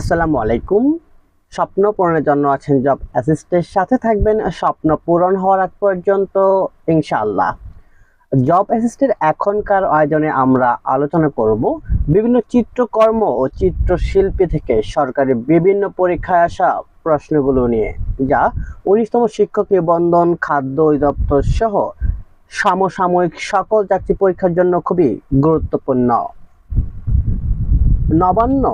আসসালামু আলাইকুম। স্বপ্ন পূরণের জন্য আছেন জব অ্যাসিস্টের সাথে থাকবেন স্বপ্ন পূরণ হওয়ার আগ পর্যন্ত, ইনশাআল্লাহ। জব অ্যাসিস্টের এখনকার আয়োজনে আমরা আলোচনা করব বিভিন্ন চিত্রকর্ম ও চিত্রশিল্পী থেকে সরকারি বিভিন্ন পরীক্ষায় আসা প্রশ্নগুলো নিয়ে, যা উনিশতম শিক্ষক নিবন্ধন, খাদ্য অধিদপ্তর সহ সমসাময়িক সকল চাকরি পরীক্ষার জন্য খুবই গুরুত্বপূর্ণ। নবান্ন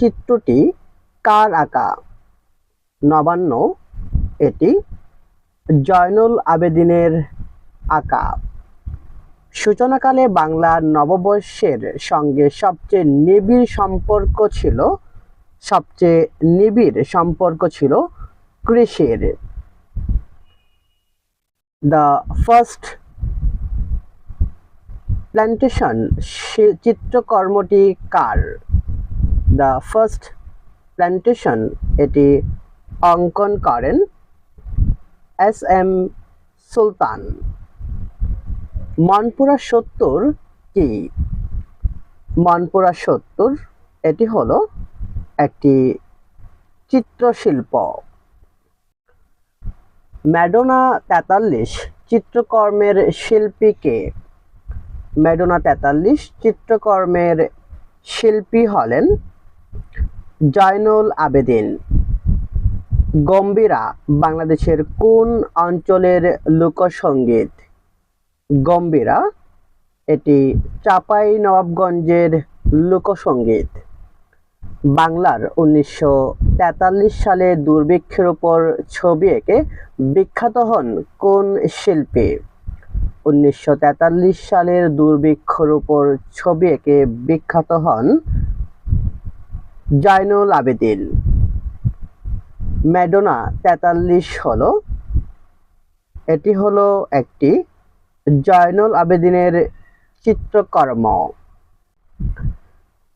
চিত্রটি কার আঁকা? নবান্ন, এটি জয়নুল আবেদিনের আঁকা। সূচনাকালে বাংলা নববর্ষের সঙ্গে সবচেয়ে নিবিড় সম্পর্ক ছিল, সবচেয়ে নিবিড় সম্পর্ক ছিল কৃষির। দ্য ফার্স্ট প্ল্যান্টেশন চিত্রকর্মটি কার? দ্য ফার্স্ট প্ল্যান্টেশন এটি অঙ্কন করেন এস এম সুলতান। মনপুরা সত্তর কি? মনপুরা সত্তর, এটি হলো একটি চিত্রশিল্প। ম্যাডোনা তেতাল্লিশ, চিত্রকর্মের শিল্পীকে ম্যাডোনা তেতাল্লিশ, চিত্রকর্মের শিল্পী হলেন জয়নুল আবেদিন। গম্ভীরা বাংলাদেশের কোন অঞ্চলের লোকসঙ্গীত গম্ভীরা, এটি চাপাই নবাবগঞ্জের লোকসঙ্গীত বাংলার উনিশশো তেতাল্লিশ সালে দুর্ভিক্ষের উপর ছবি এঁকে বিখ্যাত হন কোন শিল্পী? উনিশশো তেতাল্লিশ সালের দুর্ভিক্ষর উপর ছবি এঁকে বিখ্যাত হন জয়নুল আবেদিন ম্যাডোনা তেতাল্লিশ হলো। এটি হলো একটি জয়নুল আবেদিনের চিত্রকর্ম।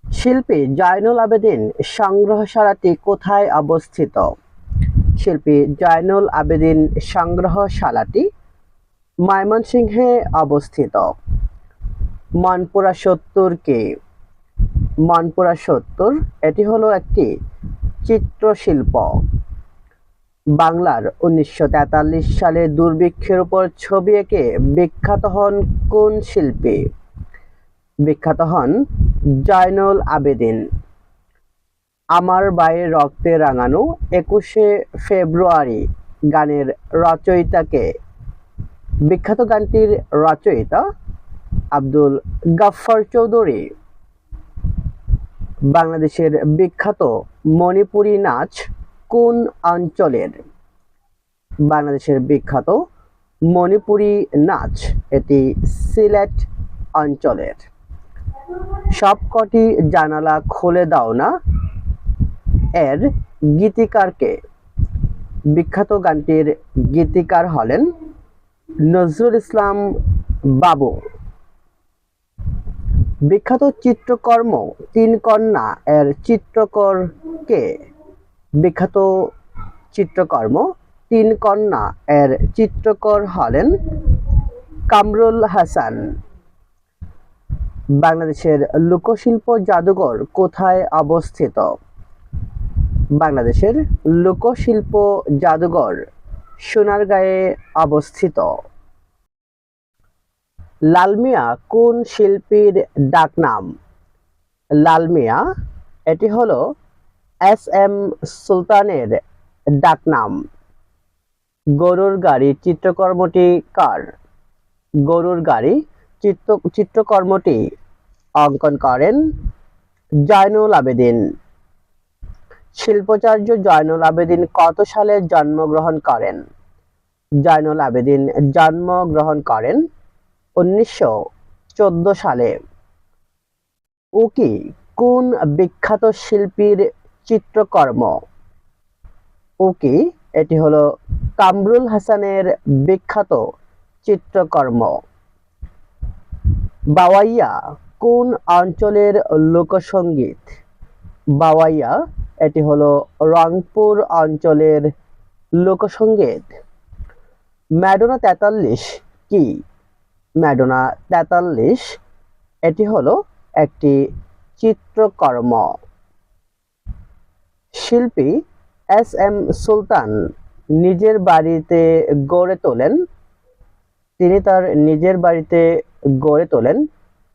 শিল্পী জয়নুল আবেদিন সংগ্রহশালাটি কোথায় অবস্থিত? শিল্পী জয়নুল আবেদিন সংগ্রহশালাটি ময়মনসিংহে অবস্থিত। মনপুরা সত্তর কে মনপুরা সত্তর, এটি হলো একটি চিত্রশিল্প। বাংলার উনিশশো তেতাল্লিশ সালে দুর্ভিক্ষের উপর ছবি এঁকে বিখ্যাত হন কোন শিল্পী? বিখ্যাত হন জয়নুল আবেদিন। আমার বাইরে রক্তে রাঙানো একুশে ফেব্রুয়ারি গানের রচয়িতাকে। বিখ্যাত গানটির রচয়িতা আব্দুল গাফফার চৌধুরী। বাংলাদেশের বিখ্যাত মণিপুরী নাচ কোন অঞ্চলের? বাংলাদেশের বিখ্যাত মণিপুরী নাচ এটি সিলেট অঞ্চলের। সবকটি জানালা খুলে দাও না। এর গীতিকারকে? বিখ্যাত গানটির গীতিকার হলেন নজরুল ইসলাম বাবু। বিখ্যাত চিত্রকর্ম তিন কন্যা এর চিত্রকর কে? বিখ্যাত চিত্রকর্ম তিন কন্যা এর চিত্রকর হলেন কামরুল হাসান। বাংলাদেশের লোকশিল্প জাদুঘর কোথায় অবস্থিত? বাংলাদেশের লোকশিল্প জাদুঘর সোনারগাঁয়ে অবস্থিত। লালমিয়া কোন শিল্পীর ডাকনাম? লালমিয়া, এটি হলো এস এম সুলতানের ডাকনাম। গরুর গাড়ি চিত্রকর্মটি কার? গরুর গাড়ি চিত্র, চিত্রকর্মটি অঙ্কন করেন জয়নুল আবেদিন। শিল্পাচার্য জয়নুল আবেদিন কত সালে জন্মগ্রহণ করেন? জয়নুল আবেদিন জন্মগ্রহণ করেন উনিশশো চোদ্দ সালে। উকি কোন বিখ্যাত শিল্পীর চিত্রকর্ম? উকি এটি হলো কামরুল হাসানের বিখ্যাত চিত্রকর্ম? বাওয়াইয়া কোন অঞ্চলের লোকসঙ্গীত বাওয়াইয়া এটি হলো রংপুর অঞ্চলের লোকসঙ্গীত ম্যাডোনা তেতাল্লিশ কি ম্যাডোনা তেতাল্লিশ, এটি হলো একটি চিত্রকর্ম। শিল্পী এস এম সুলতান নিজের বাড়িতে গড়ে তোলেন। তিনি তার নিজের বাড়িতে গড়ে তোলেন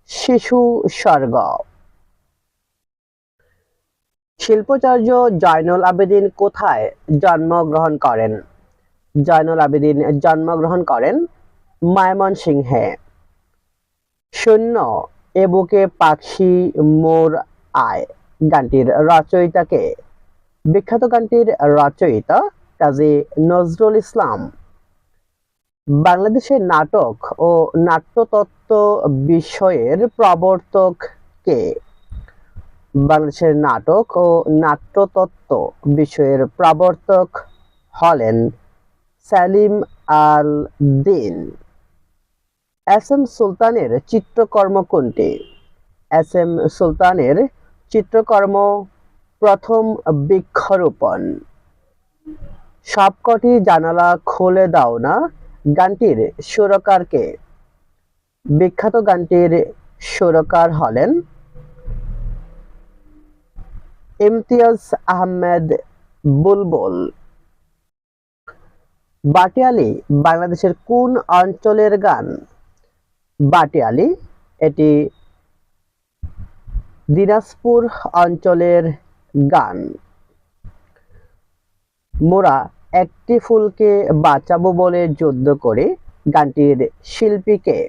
শিশু স্বর্গ। শিল্পাচার্য জয়নুল আবেদিন কোথায় জন্মগ্রহণ করেন? জয়নুল আবেদিন জন্মগ্রহণ করেন ময়মনসিংহে। শূন্য এ বুকে পাখি মোর আয়। গানটির রচয়িতাকে। বিখ্যাত গানটির রচয়িতা কাজী নজরুল ইসলাম। বাংলাদেশের নাটক ও নাট্যতত্ত্ব বিষয়ের প্রবর্তক কে? বাংলাদেশের নাটক ও নাট্যতত্ত্ব বিষয়ের প্রবর্তক হলেন সালিম আল দিন এস এম সুলতানের চিত্রকর্ম কোনটি এস এম সুলতানের চিত্রকর্ম প্রথম বৃক্ষরোপণ। সবকটি জানালা খুলে দাও না, গানটির সুরকারকে। বিখ্যাত গানটির সুরকার হলেন ইমতিয়াজ আহমেদ বুলবুল। বাটিয়ালি, বাংলাদেশের কোন অঞ্চলের গান? বাটিয়ালি, এটি দিনাজপুর অঞ্চলের গান। মোরা একটি ফুলকে বাঁচাবো বলে যুদ্ধ করে গানটির শিল্পীকে।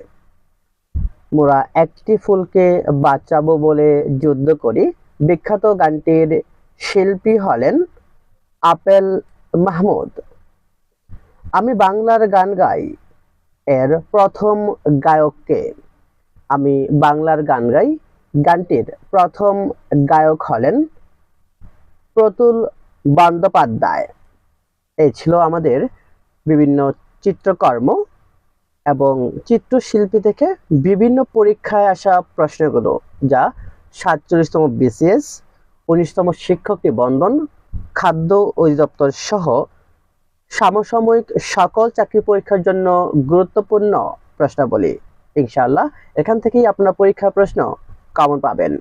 মোরা একটি ফুলকে বাঁচাবো বলে যুদ্ধ করি বিখ্যাত গানটির শিল্পী হলেন আপেল মাহমুদ। আমি বাংলার গান গাই। এর প্রথম গায়ককে আমি বাংলার গান গাই। গানটির প্রথম গায়ক হলেন প্রতুল বন্দ্যোপাধ্যায়। এই ছিল আমাদের বিভিন্ন চিত্রকর্ম এবং চিত্রশিল্পী থেকে বিভিন্ন পরীক্ষায় আসা প্রশ্নগুলো, যা সাতচল্লিশতম বিসিএস উনিশতম শিক্ষক নিবন্ধন, খাদ্য অধিদপ্তর সহ সমসাময়িক সকল চাকরি পরীক্ষার জন্য গুরুত্বপূর্ণ প্রশ্নাবলী। ইনশাআল্লাহ, এখান থেকেই আপনার পরীক্ষার প্রশ্ন কমন পাবেন।